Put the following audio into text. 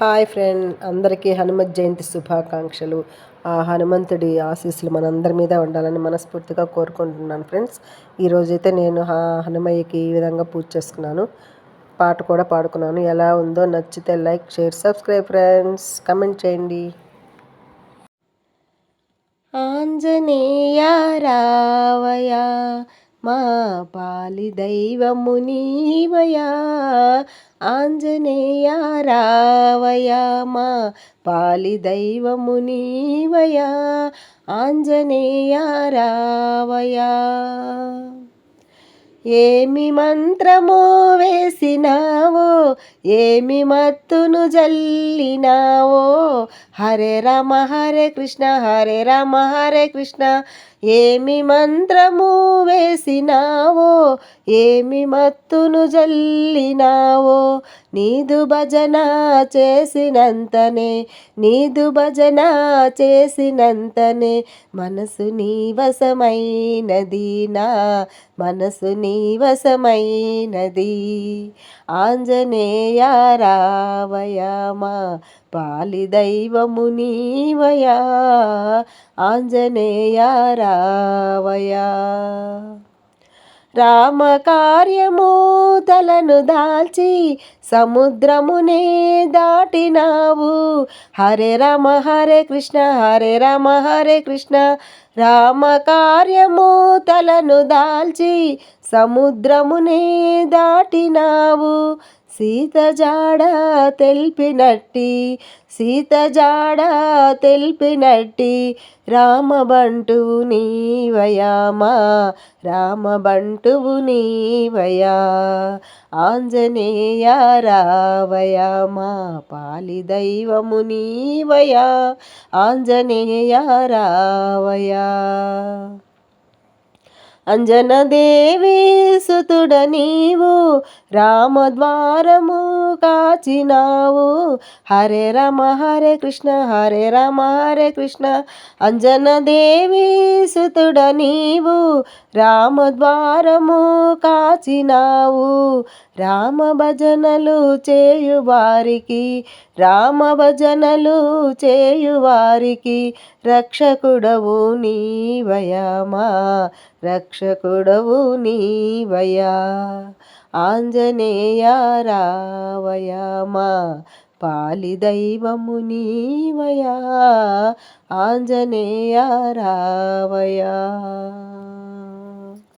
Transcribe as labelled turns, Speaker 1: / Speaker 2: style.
Speaker 1: Hi friend అందరికీ హనుమత్ జయంతి శుభాకాంక్షలు. ఆ హనుమంతుడి ఆశీస్సులు మనందరి మీద ఉండాలని మనస్ఫూర్తిగా కోరుకుంటున్నాను ఫ్రెండ్స్. ఈరోజైతే నేను హనుమయ్యకి ఈ విధంగా పూజ చేసుకున్నాను. పాట కూడా పాడుకున్నాను. ఎలా ఉందో నచ్చితే like share subscribe friends. Comment చేయండి. ఆంజనేయ రావయా మా పాలి దైవము నీవయా. ఆంజనేయ రావయా. మా పాలి దైవము నీవయా. ఆంజనేయ రావయా. ఏమి మంత్రమో వేసినావో ఏమి మత్తును జల్లినావో. హరే రామ హరే కృష్ణ హరే రామ హరే కృష్ణ. ఏమి మంత్రము వేసినావో ఏమి మత్తును జల్లినావో నీదు భజన చేసినంతనే నీదు భజన చేసినంతనే మనసు నీ వశమైనది నా మనసు నీ వశమైనది ఆంజనేయ రావయమా పాలి దైవము నీవయా ఆంజనేయ రావయా రామకార్యము తలను దాల్చి సముద్రమునే దాటినావు. హరే రామ హరే కృష్ణ హరే రామ హరే కృష్ణ. రామకార్యము తలను దాల్చి సముద్రమునే దాటినావు. సీత జాడ తెలిపినట్టి సీత జాడ తెలిపినట్టి రామబంటువు నీవయామా రామబంటువు నీవయా ఆంజనేయ రావయామా పాలి దైవము నీవయా ఆంజనేయ రావయా అంజనదేవి సుతుడ నీవు రామద్వారము కాచినావు. హరే రామ హరే కృష్ణ హరే రామ హరే కృష్ణ. అంజనదేవి సుతుడ నీవు రామద్వారము కాచినావు. రామ భజనలు చేయువారికి రామ భజనలు చేయువారికి రక్షకుడవు నీవయమా రక్షకుడవు నీవయా. ఆంజనేయ రావయమా పాలిదైవము నీవయా. ఆంజనేయ రావయా.